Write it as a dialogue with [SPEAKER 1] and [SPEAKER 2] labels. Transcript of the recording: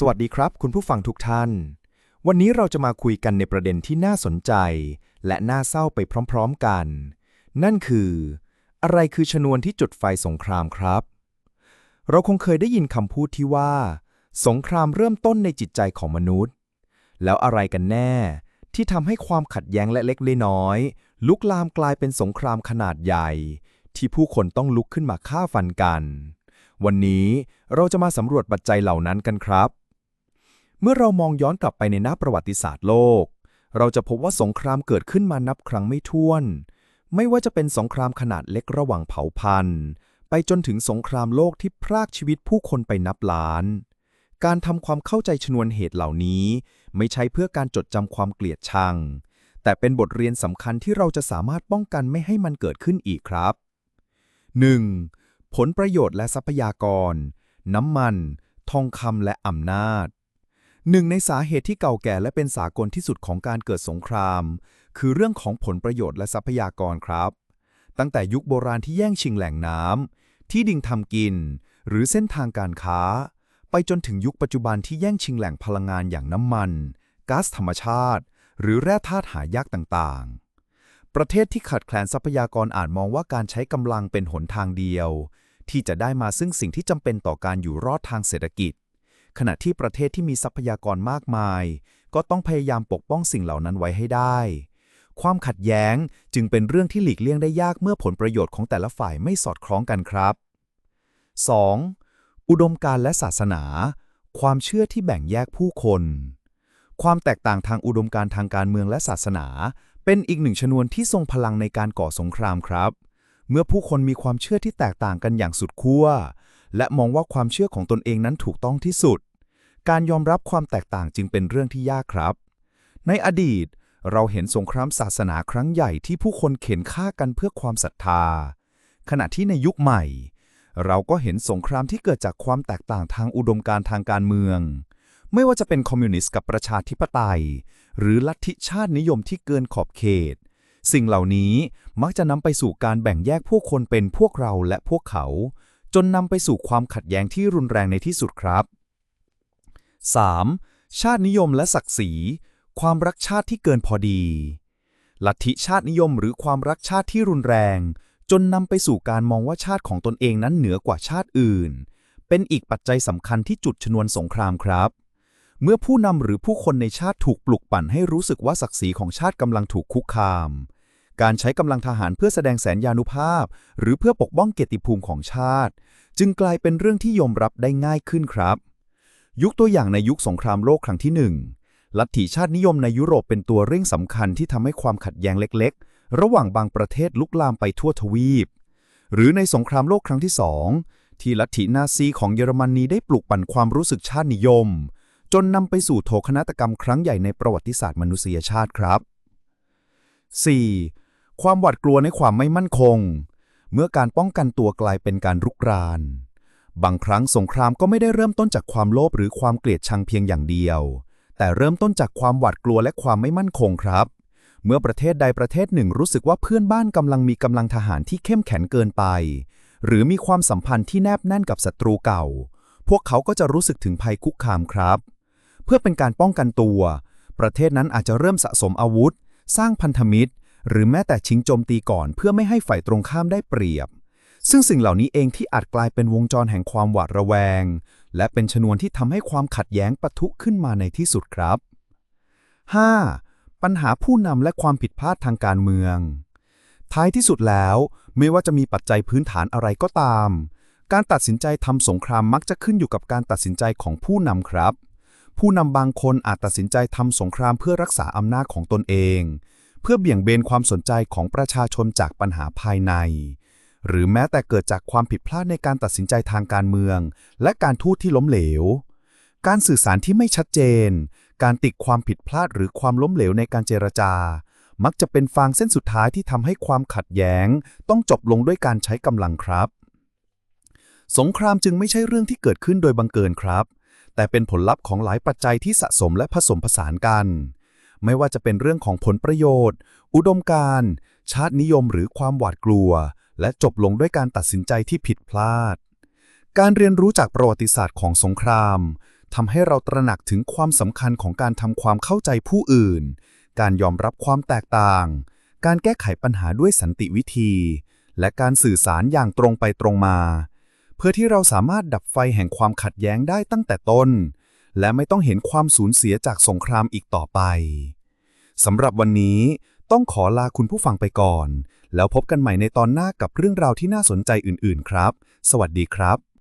[SPEAKER 1] สวัสดีครับ คุณผู้ฟังทุกท่าน วันนี้เราจะมาคุยกันในประเด็นที่น่าสนใจ และน่าเศร้าไปพร้อมๆกัน นั่นคือ อะไรคือชนวนที่จุดไฟสงครามครับ เราคงเคยได้ยินคำพูดที่ว่า สงครามเริ่มต้นในจิตใจของมนุษย์ แล้วอะไรกันแน่ ที่ทำให้ความขัดแย้งและเล็กๆน้อย ลุกลามกลายเป็นสงครามขนาดใหญ่ ที่ผู้คนต้องลุกขึ้นมาฆ่าฟันกัน วันนี้เราจะมาสำรวจปัจจัยเหล่านั้นกันครับ เมื่อเรามองย้อนกลับไปในหน้าประวัติศาสตร์โลก เราจะพบว่าสงครามเกิดขึ้นมานับครั้งไม่ถ้วน ไม่ว่าจะเป็นสงครามขนาดเล็กระหว่างเผ่าพันธุ์ ไปจนถึงสงครามโลกที่พรากชีวิตผู้คนไปนับล้าน การทำความเข้าใจชนวนเหตุเหล่านี้ ไม่ใช่เพื่อการจดจำความเกลียดชัง แต่เป็นบทเรียนสำคัญที่เราจะสามารถป้องกันไม่ให้มันเกิดขึ้นอีกครับ 1. ผลประโยชน์และทรัพยากร น้ำมัน ทองคำและอำนาจ หนึ่งในสาเหตุที่เก่าแก่และเป็นสากลที่สุดของการเกิดสงคราม คือเรื่องของผลประโยชน์และทรัพยากรครับ ตั้งแต่ยุคโบราณที่แย่งชิงแหล่งน้ำที่ดินทำกิน หรือเส้นทางการค้า ไปจนถึงยุคปัจจุบันที่แย่งชิงแหล่งพลังงานอย่างน้ำมันก๊าซธรรมชาติ หรือแร่ธาตุหายากต่างๆ ประเทศที่ขาดแคลนทรัพยากรอาจมองว่าการใช้กำลังเป็นหนทางเดียว ที่จะได้มาซึ่งสิ่งที่จำเป็นต่อการอยู่รอดทางเศรษฐกิจ ขณะที่ประเทศที่มีทรัพยากรมากมาย ก็ต้องพยายามปกป้องสิ่งเหล่านั้นไว้ให้ได้ ความขัดแย้งจึงเป็นเรื่องที่หลีกเลี่ยงได้ยากเมื่อผลประโยชน์ของแต่ละฝ่ายไม่สอดคล้องกันครับ 2. อุดมการณ์และศาสนา ความเชื่อที่แบ่งแยกผู้คน ความแตกต่างทางอุดมการณ์ทางการเมืองและศาสนา เป็นอีกหนึ่งชนวนที่ทรงพลังในการก่อสงครามครับ เมื่อผู้คนมีความเชื่อที่แตกต่างกันอย่างสุดขั้วและมองว่าความเชื่อของตนเองนั้นถูกต้องที่สุด การยอมรับความแตกต่างจึงเป็นเรื่องที่ยากครับ ในอดีต เราเห็นสงครามศาสนาครั้งใหญ่ที่ผู้คนเข็นฆ่ากันเพื่อความศรัทธา ขณะที่ในยุคใหม่ เราก็เห็นสงครามที่เกิดจากความแตกต่างทางอุดมการณ์ทางการเมือง ไม่ว่าจะเป็นคอมมิวนิสต์กับประชาธิปไตย หรือลัทธิชาตินิยมที่เกินขอบเขต สิ่งเหล่านี้มักจะนำไปสู่การแบ่งแยกผู้คนเป็นพวกเราและพวกเขา จนนำไปสู่ความขัดแย้งที่รุนแรงในที่สุดครับ 3. ชาตินิยมและศักดิ์ศรี ความรักชาติที่เกินพอดี ลัทธิชาตินิยมหรือความรักชาติที่รุนแรง จนนำไปสู่การมองว่าชาติของตนเองนั้นเหนือกว่าชาติอื่น เป็นอีกปัจจัยสำคัญที่จุดชนวนสงครามครับ เมื่อผู้นำหรือผู้คนในชาติถูกปลุกปั่นให้รู้สึกว่าศักดิ์ศรีของชาติกำลังถูกคุกคาม การใช้กำลังทหารเพื่อแสดงแสนยานุภาพ หรือเพื่อปกป้องเกียรติภูมิของชาติ จึงกลายเป็นเรื่องที่ยอมรับได้ง่ายขึ้นครับ ยุคตัวอย่างในยุคสงครามโลกครั้งที่หนึ่งลัทธิชาตินิยมในยุโรปเป็นตัวเร่งสำคัญที่ทำให้ความขัดแย้งเล็กๆ ระหว่างบางประเทศลุกลามไปทั่วทวีป หรือในสงครามโลกครั้งที่สองที่ลัทธินาซีของเยอรมนีได้ปลุกปั่นความรู้สึกชาตินิยม จนนำไปสู่โศกนาฏกรรมครั้งใหญ่ในประวัติศาสตร์มนุษยชาติครับ 4. ความหวาดกลัวในความไม่มั่นคง เมื่อการป้องกันตัวกลายเป็นการรุกราน บางครั้งสงครามก็ไม่ได้เริ่มต้นจากความโลภหรือความเกลียดชังเพียงอย่างเดียว แต่เริ่มต้นจากความหวาดกลัวและความไม่มั่นคงครับ เมื่อประเทศใดประเทศหนึ่งรู้สึกว่าเพื่อนบ้านกำลังมีกำลังทหารที่เข้มแข็งเกินไป หรือมีความสัมพันธ์ที่แนบแน่นกับศัตรูเก่า พวกเขาก็จะรู้สึกถึงภัยคุกคามครับ เพื่อเป็นการป้องกันตัว ประเทศนั้นอาจจะเริ่มสะสมอาวุธ สร้างพันธมิตร หรือแม้แต่ชิงโจมตีก่อนเพื่อไม่ให้ฝ่ายตรงข้ามได้เปรียบ ซึ่งสิ่งเหล่านี้เองที่อาจกลายเป็นวงจรแห่งความหวาดระแวง และเป็นชนวนที่ทำให้ความขัดแย้งปะทุขึ้นมาในที่สุดครับ 5. ปัญหาผู้นำและความผิดพลาดทางการเมือง ท้ายที่สุดแล้ว ไม่ว่าจะมีปัจจัยพื้นฐานอะไรก็ตาม การตัดสินใจทำสงครามมักจะขึ้นอยู่กับการตัดสินใจของผู้นำครับ ผู้นำบางคนอาจตัดสินใจทำสงครามเพื่อรักษาอำนาจของตนเอง เพื่อเบี่ยงเบนความสนใจของประชาชนจากปัญหาภายใน หรือแม้แต่เกิดจากความผิดพลาดในการตัดสินใจทางการเมือง และการทูตที่ล้มเหลว การสื่อสารที่ไม่ชัดเจน การติดความผิดพลาดหรือความล้มเหลวในการเจรจา มักจะเป็นฟางเส้นสุดท้ายที่ทำให้ความขัดแย้ง ต้องจบลงด้วยการใช้กำลังครับ สงครามจึงไม่ใช่เรื่องที่เกิดขึ้นโดยบังเกินครับ แต่เป็นผลลัพธ์ของหลายปัจจัยที่สะสมและผสมผสานกันไม่ว่าจะเป็นเรื่องของผลประโยชน์ อุดมการณ์ชาตินิยมหรือความหวาดกลัว และจบลงด้วยการตัดสินใจที่ผิดพลาด การเรียนรู้จากประวัติศาสตร์ของสงคราม
[SPEAKER 2] ทำให้เราตระหนักถึงความสำคัญของการทำความเข้าใจผู้อื่น การยอมรับความแตกต่าง การแก้ไขปัญหาด้วยสันติวิธี และการสื่อสารอย่างตรงไปตรงมา เพื่อที่เราสามารถดับไฟแห่งความขัดแย้งได้ตั้งแต่ต้น และไม่ต้องเห็นความสูญเสียจากสงครามอีกต่อไปสำหรับวันนี้ต้องขอลาคุณผู้ฟังไปก่อน แล้วพบกันใหม่ในตอนหน้ากับเรื่องราวที่น่าสนใจอื่น ๆ ครับ สวัสดีครับ